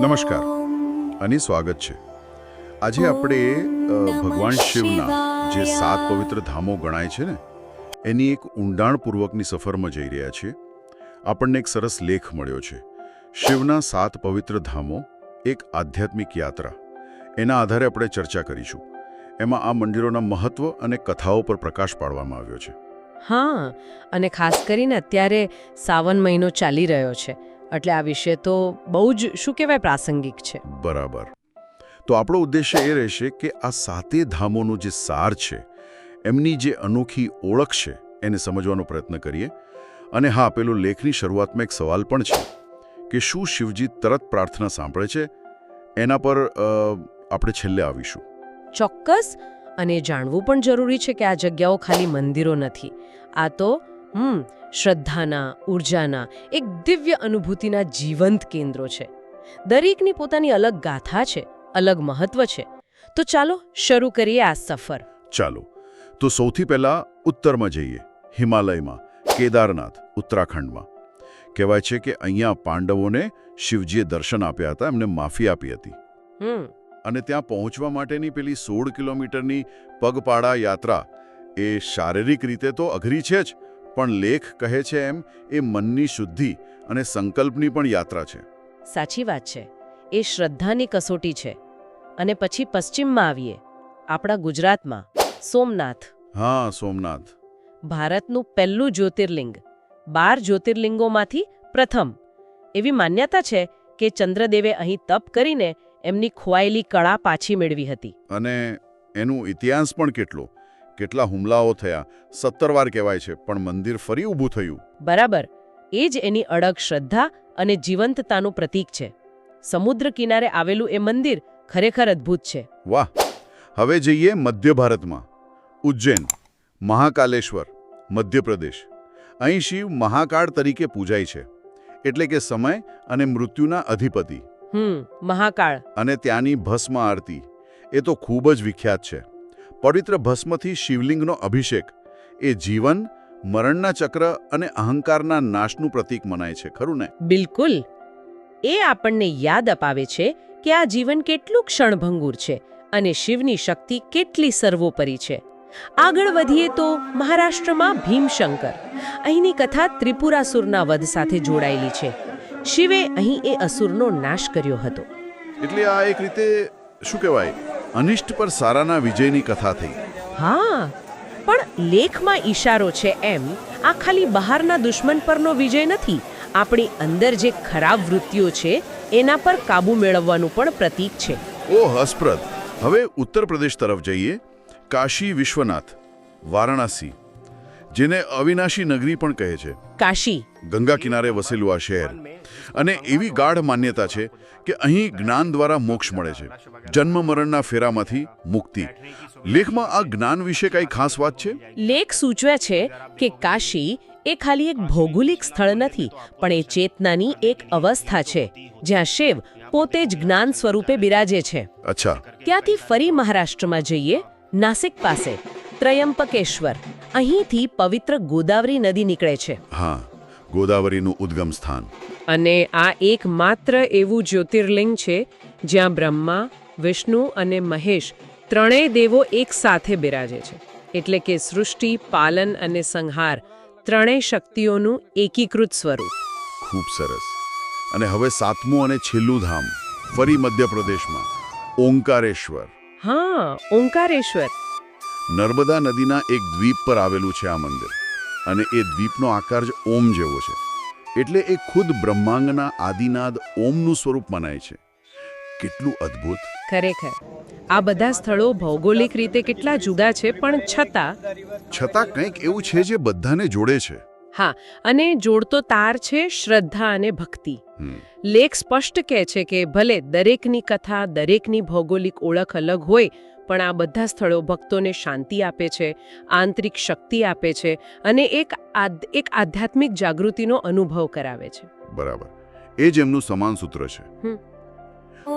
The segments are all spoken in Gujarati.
નમસ્કાર. અને સ્વાગત છે. આજે આપણે ભગવાન શિવના જે સાત પવિત્ર ધામો ગણાય છે ને એની એક ઊંડાણપૂર્વકની સફરમાં જઈ રહ્યા છીએ. આપણને એક સરસ લેખ મળ્યો છે. શિવના સાત પવિત્ર ધામો એક આધ્યાત્મિક યાત્રા. એના આધારે આપણે ચર્ચા કરીશું. એમાં આ મંદિરોના મહત્વ અને કથાઓ પર પ્રકાશ પાડવામાં આવ્યો છે. હા અને ખાસ કરીને અત્યારે સાવન મહિનો ચાલી રહ્યો છે. એટલે આ વિષય તો બહુ જ શું કહેવાય પ્રાસંગિક છે. બરાબર. તો આપણો ઉદ્દેશ્ય એ રહેશે કે આ સાતે ધામોનો જે સાર છે એમની જે અનોખી ઓળખ છે એને સમજવાનો પ્રયત્ન કરીએ. અને હા પેલો લેખની શરૂઆતમાં એક સવાલ પણ છે કે શું શિવજી તરત પ્રાર્થના સાંભળે છે? એના પર આપણે છેલ્લે આવીશું. ચોક્કસ. અને જાણવું પણ જરૂરી છે કે આ જગ્યાઓ ખાલી મંદિરો નથી. આ તો હમ શ્રદ્ધાના ઉર્જાના એક દિવ્ય અનુભૂતિના જીવંત કેન્દ્રો છે. દરેકની પોતાની અલગ ગાથા છે અલગ મહત્વ છે. તો ચાલો શરૂ કરીએ આ સફર. ચાલો તો સૌથી પહેલા ઉત્તરમાં જઈએ હિમાલયમાં કેદારનાથ ઉત્તરાખંડમાં. કહેવાય છે કે અહીંયા પાંડવોને શિવજીએ દર્શન આપ્યા હતા એમને માફી આપી હતી. હમ. અને ત્યાં પહોંચવા માટેની પેલી સોળ કિલોમીટરની પગપાળા યાત્રા એ શારીરિક રીતે તો અઘરી છે જ પણ લેખ કહે છે એમ એ મનની શુદ્ધિ અને સંકલ્પની પણ યાત્રા છે. સાચી વાત છે. એ શ્રદ્ધાની કસોટી છે. અને પછી પશ્ચિમમાં આવીએ. આપણા ગુજરાતમાં. સોમનાથ. હા સોમનાથ. ભારતનું પહેલું જ્યોતિર્લિંગ. બાર જ્યોતિર્લિંગોમાંથી પ્રથમ. એવી માન્યતા છે કે ચંદ્રદેવે અહીં તપ કરીને એમની ખોવાયેલી કળા પાછી મેળવી હતી. અને એનું ઇતિહાસ પણ કેટલો? કેટલા હુમલાઓ થયા સત્તર વાર કહેવાય છે પણ મંદિર ફરી ઊભું થયું. બરાબર. એ જ એની અડગ શ્રદ્ધા અને જીવંતતાનું પ્રતીક છે. સમુદ્ર કિનારે આવેલું એ મંદિર ખરેખર અદ્ભુત છે. વાહ! હવે જઈએ મધ્ય ભારતમાં. ઉજ્જૈન મહાકાલેશ્વર મધ્યપ્રદેશ. અહીં શિવ મહાકાળ તરીકે પૂજાય છે. એટલે કે સમય અને મૃત્યુના અધિપતિ. હમ મહાકાળ. અને ત્યાંની ભસ્મ આરતી. એ તો ખૂબ જ વિખ્યાત છે. પવિત્ર ભસ્મથી શિવલિંગનો અભિષેક. એ જીવન મરણના ચક્ર અને અહંકારના નાશનું પ્રતીક મનાય છે ખરું ને? બિલકુલ. એ આપણને યાદ અપાવે છે કે આ જીવન કેટલું ક્ષણભંગુર છે અને શિવની શક્તિ કેટલી સર્વોપરી છે. આગળ વધીએ તો મહારાષ્ટ્રમાં ભીમશંકર. અહીંની કથા ત્રિપુરાસુરના વધ સાથે જોડાયેલી છે. શિવે અહીં એ અસુરનો નાશ કર્યો હતો. એટલે આ એક રીતે શું કહેવાય? અનિષ્ટ પર સારાના વિજયની કથા થઈ. હા પણ લેખમાં ઈશારો છે એમ આ ખાલી બહારના દુશ્મન પરનો વિજય નથી. આપણી અંદર જે ખરાબ વૃત્તિઓ છે એના પર કાબુ મેળવવાનું પણ પ્રતીક છે. ઓ હસપ્રદ. હવે ઉત્તર પ્રદેશ તરફ જઈએ. કાશી વિશ્વનાથ વારાણસી જેને અવિનાશી નગરી પણ કહે છે. કાશી. ગંગા કિનારે વસેલું આ શહેર. અને એવી ગાઢ માન્યતા છે કે અહીં જ્ઞાન દ્વારા મોક્ષ મળે છે. જન્મ મરણના ફેરામાંથી મુક્તિ. લેખમાં આ જ્ઞાન વિશે કઈ ખાસ વાત છે? લેખ સૂચવે છે કે કાશી એ ખાલી એક ભૌગોલિક સ્થળ નથી પણ એ ચેતનાની એક અવસ્થા છે જ્યાં શિવ પોતે જ જ્ઞાન સ્વરૂપે બિરાજે છે. અચ્છા. ત્યાંથી ફરી મહારાષ્ટ્રમાં જઈએ નાસિક પાસે ત્રયંપકેશ્વર અહીંથી પવિત્ર ગોદાવરી નદી નીકળે છે. હા. ગોદાવરીનું ઉદ્ગમ સ્થાન. અને આ એકમાત્ર એવું જ્યોતિર્લિંગ છે જ્યાં બ્રહ્મા વિષ્ણુ અને મહેશ ત્રણેય દેવો એક સાથે બિરાજે છે. એટલે કે સૃષ્ટિ પાલન અને સંહાર ત્રણેય શક્તિઓનું એકીકૃત સ્વરૂપ. ખૂબ સરસ. અને હવે સાતમું અને છેલ્લું ધામ ફરી મધ્યપ્રદેશમાં ઓંકારેશ્વર. હા ઓંકારેશ્વર. નર્મદા નદીના એક દ્વીપ પર આવેલું છે આ મંદિર. અને એ દ્વીપનો આકાર જ ઓમ જેવો છે. એટલે એ ખુદ બ્રહ્માંગના આદિનાદ ઓમનું સ્વરૂપ મનાય છે. કેટલું અદ્ભુત! ખરેખર. આ બધા સ્થળો ભૌગોલિક રીતે કેટલા જુદા છે પણ છતાં છતાં કંઈક એવું છે જે બધાને જોડે છે. હા અને જોડતો તાર છે શ્રદ્ધા અને ભક્તિ. લેખ સ્પષ્ટ કહે છે કે ભલે દરેકની કથા દરેકની ભૌગોલિક ઓળખ અલગ હોય પણ આ બધા સ્થળો ભક્તોને શાંતિ આપે છે આંતરિક શક્તિ આપે છે અને એક એક આધ્યાત્મિક જાગૃતિનો અનુભવ કરાવે છે. બરાબર. એ જ એમનું સમાન સૂત્ર છે.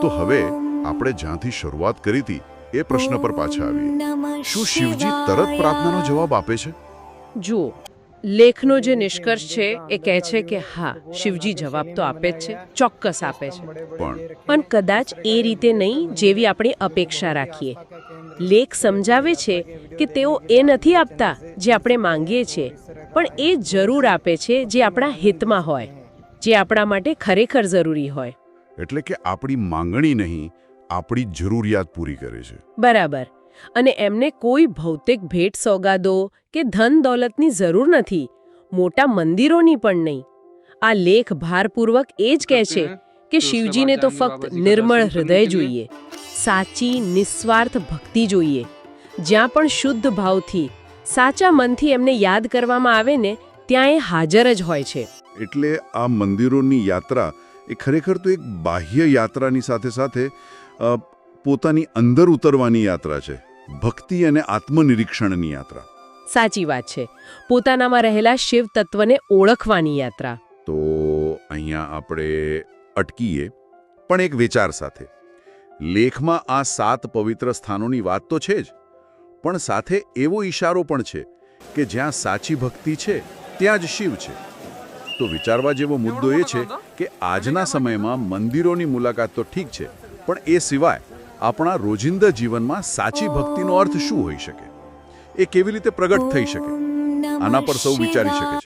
તો હવે આપણે જ્યાંથી શરૂઆત કરી હતી એ પ્રશ્ન પર પાછા આવીએ. શું શિવજી તરત પ્રાર્થનાનો જવાબ આપે છે? જુઓ લેખનો જે નિષ્કર્ષ છે એ કહે છે કે હા શિવજી જવાબ તો આપે જ છે ચોક્કસ આપે છે. પણ પણ કદાચ એ રીતે નહીં જેવી આપણે અપેક્ષા રાખીએ. લેખ સમજાવે છે કે તેઓ એ નથી આપતા જે આપણે માંગીએ છીએ પણ એ જરૂર આપે છે જે આપણા હિતમાં હોય જે આપણા માટે ખરેખર જરૂરી હોય. એટલે કે આપણી માંગણી નહીં આપણી જરૂરિયાત પૂરી કરે છે. બરાબર. અને એમને કોઈ ભૌતિક ભેટ સોગાદો કે ધન દોલતની જરૂર નથી મોટા મંદિરોની પણ નહીં. આ લેખ ભારપૂર્વક એ જ કહે છે કે શિવજીને તો ફક્ત નિર્મળ હૃદય જોઈએ. સાચી નિસ્વાર્થ ભક્તિ જોઈએ. જ્યાં પણ શુદ્ધ ભાવથી સાચા મનથી એમને યાદ કરવામાં આવે ને ત્યાં એ હાજર જ હોય છે. એટલે આ મંદિરોની યાત્રા એ ખરેખર તો એક બાહ્ય યાત્રાની સાથે સાથે પોતાની અંદર ઉતરવાની યાત્રા છે. ભક્તિ અને આત્મનિરીક્ષણની યાત્રા. સાચી વાત છે. પોતાનામાં રહેલા શિવ તત્વને ઓળખવાની યાત્રા. તો અહીંયા આપણે અટકીએ પણ એક વિચાર સાથે. લેખમાં આ સાત પવિત્ર સ્થાનોની વાત તો છે જ, પણ સાથે એવો ઈશારો પણ છે કે જ્યાં સાચી ભક્તિ છે, ત્યાં જ શિવ છે. તો વિચારવા જેવો મુદ્દો એ છે કે આજના સમયમાં મંદિરોની મુલાકાત તો ઠીક છે, પણ એ સિવાય આપણા રોજિંદા જીવનમાં સાચી ભક્તિનો અર્થ શું હોઈ શકે? એ કેવી રીતે પ્રગટ થઈ શકે? આના પર સૌ વિચારી શકે છે.